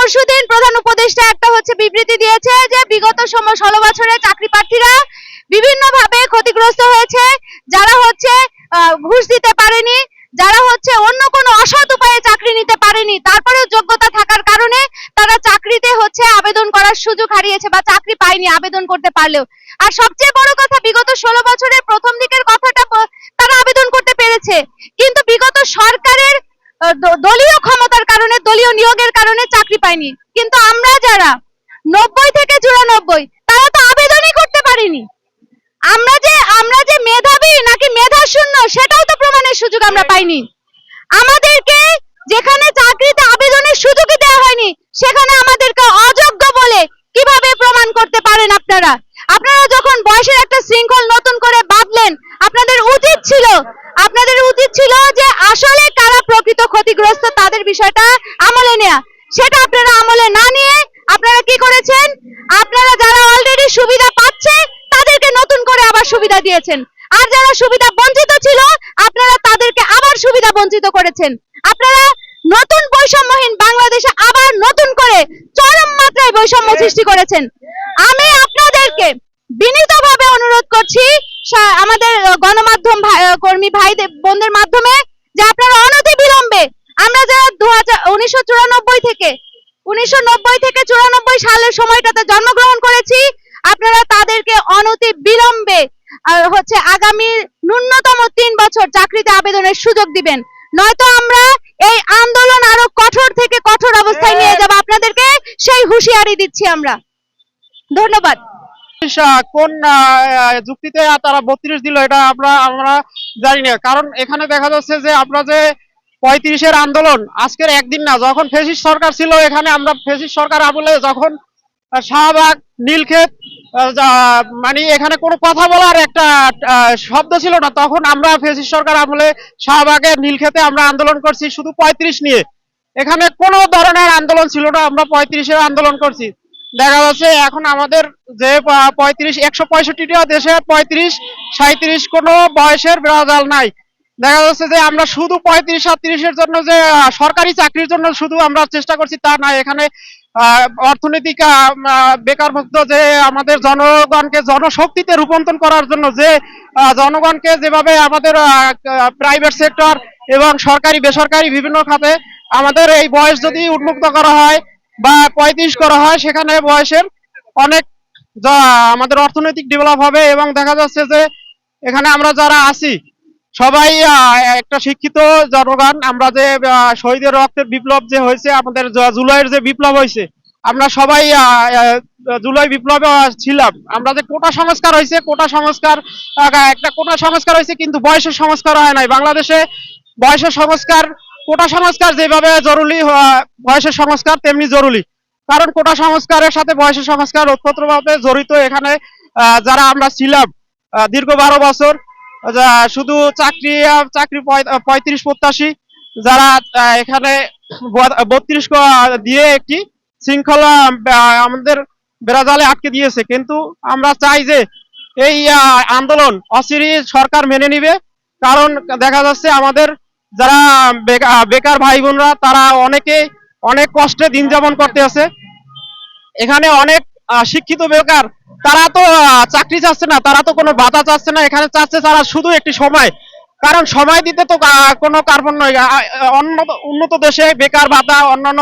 পরশুদিন প্রধান উপদেষ্টা একটা হচ্ছে বিবৃতি দিয়েছে যে বিগত সময় ষোলো বছরে চাকরি প্রার্থীরা বিভিন্নভাবে ক্ষতিগ্রস্ত হয়েছে। যারা হচ্ছে ঘুষ দিতে পারেনি, যারা হচ্ছে অন্য কোনো অসৎ উপায়ে চাকরি নিতে পারেনি, তারপরেও যোগ্যতা থাকার কারণে তারা চাকরিতে হচ্ছে আবেদন করার সুযোগ হারিয়েছে বা চাকরি পায়নি আবেদন করতে পারলেও। আর সবচেয়ে বড় কথা, বিগত ষোলো বছরের প্রথম দিকের কথাটা তারা আবেদন করতে পেরেছে। কিন্তু বিগত সরকারের দলীয় ক্ষমতার কারণে, দলীয় নিয়োগের কারণে চাকরি পায়নি। কিন্তু আমরা যারা, নব্বই থেকে চুরানব্বই, তারা তো আবেদনই করতে পারিনি। আমরা যে আমরা যে মেধাবী নাকি মেধা শূন্য সেটাও তো প্রমাণের সুযোগ আমরা পাইনি। আমাদেরকে যেখানে চাকরিতে আবেদনের সুযোগই দেওয়া হয়নি সেখানে আমাদেরকে অযোগ্য বলে কীভাবে প্রমাণ করতে পারেন আপনারা আপনারা যখন বয়সের একটা শৃঙ্খল নতুন করে বাঁধলেন আপনাদের উচিত ছিল আপনাদের উচিত ছিল যে আসলে কারা প্রকৃত ক্ষতিগ্রস্ত তাদের বিষয়টা আমলে নেয়া। সেটা আপনারা আমলে না নিয়ে আপনারা কি করেছেন? আপনারা যারা অলরেডি সুবিধা পাচ্ছে তাদেরকে নতুন করে আবার সুবিধা দিয়েছেন। আর যারা সুবিধা বঞ্চিত ছিল আপনারা তাদেরকে আবার সুবিধা বঞ্চিত করেছেন। আপনারা নতুন বৈষম্যহীন বাংলাদেশে আবার নতুন করে চরম মাত্রায় বৈষম্য সৃষ্টি করেছেন। আমি আপনাদেরকে বিনীতভাবে অনুরোধ করছি সা- আমাদের আহ, গণমাধ্যম ভাই- আহ, কর্মী ভাই বোনদের মাধ্যমে যে আপনারা অনতি বিলম্বে আমরা যারা দু হাজার উনিশশো চুরানব্বই থেকে উনিশশো নব্বই থেকে চুরানব্বই সালের সময়টাতে জন্মগ্রহণ করেছি। আপনারা তাদেরকে অনতি বিলম্বে হচ্ছে আগামী ন্যূনতম তিন বছর চাকরিতে আবেদনের সুযোগ দিবেন। নয়তো আমরা এই আন্দোলন আরও কঠোর থেকে কঠোর অবস্থায় নিয়ে যাব। আপনাদেরকে সেই হুঁশিয়ারি দিচ্ছি আমরা। ধন্যবাদ। কোন আহ, যুক্তিতে তারা বত্রিশ দিল এটা আমরা আমরা জানি না। কারণ এখানে দেখা যাচ্ছে যে আমরা যে পঁয়ত্রিশের আন্দোলন, আজকের একদিন না, যখন ফেসিস সরকার ছিল এখানে, আমরা ফেসিস সরকার আমলে যখন শাহবাগ, নীলক্ষেত মানে এখানে কোনো কথা বলার একটা শব্দ ছিল না, তখন আমরা ফেসিস সরকার আমলে শাহবাগের নীলক্ষেতে আমরা আন্দোলন করছি শুধু পঁয়ত্রিশ নিয়ে। এখানে কোনো ধরনের আন্দোলন ছিল না, আমরা পঁয়ত্রিশের আন্দোলন করছি। দেখা যাচ্ছে এখন আমাদের যে পঁয়ত্রিশ, একশো পঁয়ষট্টিটা দেশে পঁয়ত্রিশ সাঁত্রিশ কোনো বয়সের বেড়াজাল নাই। দেখা যাচ্ছে যে আমরা শুধু পঁয়ত্রিশ সাতত্রিশের জন্য যে সরকারি চাকরির জন্য শুধু আমরা চেষ্টা করছি তা না এখানে অর্থনৈতিক আহ, বেকারমুক্ত যে আমাদের জনগণকে জনশক্তিতে রূপান্তর করার জন্য যে জনগণকে যেভাবে আমাদের প্রাইভেট সেক্টর এবং সরকারি বেসরকারি বিভিন্ন খাতে আমাদের এই বয়স যদি উন্মুক্ত করা হয় বা পঁয়ত্রিশ করা হয় সেখানে বয়সের অনেক আমাদের অর্থনৈতিক ডেভেলপ হবে এবং দেখা যাচ্ছে যে এখানে আমরা যারা আছি সবাই একটা শিক্ষিত জনগণ। আমরা যে শহীদের রক্তের বিপ্লব যে হয়েছে, আমাদের জুলাইয়ের যে বিপ্লব হয়েছে, আমরা সবাই জুলাই বিপ্লবে ছিলাম। আমরা যে কোটা সংস্কার হয়েছে, কোটা সংস্কার একটা কোটা সংস্কার হয়েছে, কিন্তু বয়সের সংস্কার হয় নাই। বাংলাদেশে বয়সের সংস্কার, কোটা সংস্কার যেভাবে জরুরি বয়সের সংস্কার, তেমনি জরুরি। কারণ কোটা সংস্কারের সাথে বয়সের সংস্কার ওতপ্রোতভাবে জড়িত এখানে যারা আমরা ছিলাম দীর্ঘ বারো বছর শুধু চাকরি চাকরি পঁয়ত্রিশ প্রত্যাশী, যারা এখানে বত্রিশ দিয়ে একটি শৃঙ্খলা আমাদের বেড়াজালে আটকে দিয়েছে। কিন্তু আমরা চাই যে এই আন্দোলন অচিরি সরকার মেনে নিবে। কারণ দেখা যাচ্ছে আমাদের যারা বেকা- বেকার ভাই বোনরা তারা অনেকে অনেক কষ্টে দিন যাপন করতে আছে। এখানে অনেক শিক্ষিত বেকার তারা তো চাকরি চাচ্ছে না, তারা তো কোনো বাধা চাচ্ছে না। এখানে চাচ্ছে তারা শুধু একটি সময়। কারণ সময় দিতে তো কোনো কার্বন নয়। অন্য উন্নত দেশে বেকার ভাতা অন্যান্য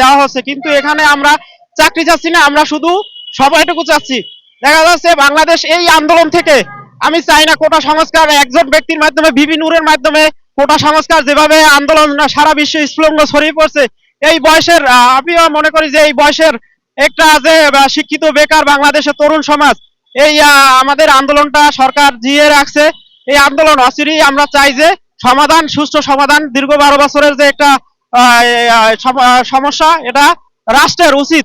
দেওয়া হচ্ছে। কিন্তু এখানে আমরা চাকরি চাচ্ছি না, আমরা শুধু সময়টুকু চাচ্ছি। দেখা যাচ্ছে বাংলাদেশ এই আন্দোলন থেকে, আমি চাই না কোটা সংস্কার, একজন ব্যক্তির মাধ্যমে বিবি নূরের মাধ্যমে কোটা সংস্কার যেভাবে আন্দোলন সারা বিশ্বে স্ফুলঙ্গ ছড়িয়ে পড়ছে, এই বয়সের আমিও মনে করি যে এই বয়সের একটা যে শিক্ষিত বেকার বাংলাদেশের তরুণ সমাজ, এই আমাদের আন্দোলনটা সরকার জিয়ে রাখছে। এই আন্দোলন অচিরেই আমরা চাই যে সমাধান, সুষ্ঠু সমাধান, দীর্ঘ বারো বছরের যে একটা সমস্যা, এটা রাষ্ট্রের উচিত।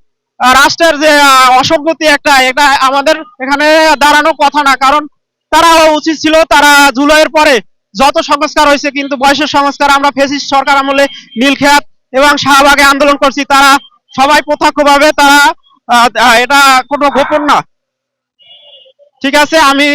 রাষ্ট্রের যে অসঙ্গতি একটা, এটা আমাদের এখানে দাঁড়ানো কথা না, কারণ তারা উচিত ছিল, তারা জুলাইয়ের পরে যত সংস্কার হয়েছে, কিন্তু বয়সের সংস্কার, আমরা ফেসিস সরকার আমলে নীলক্ষেত এবং শাহবাগে আন্দোলন করছি, তারা সবাই প্রত্যক্ষভাবে তারা এটা কোনো গোপন না। ঠিক আছে আমি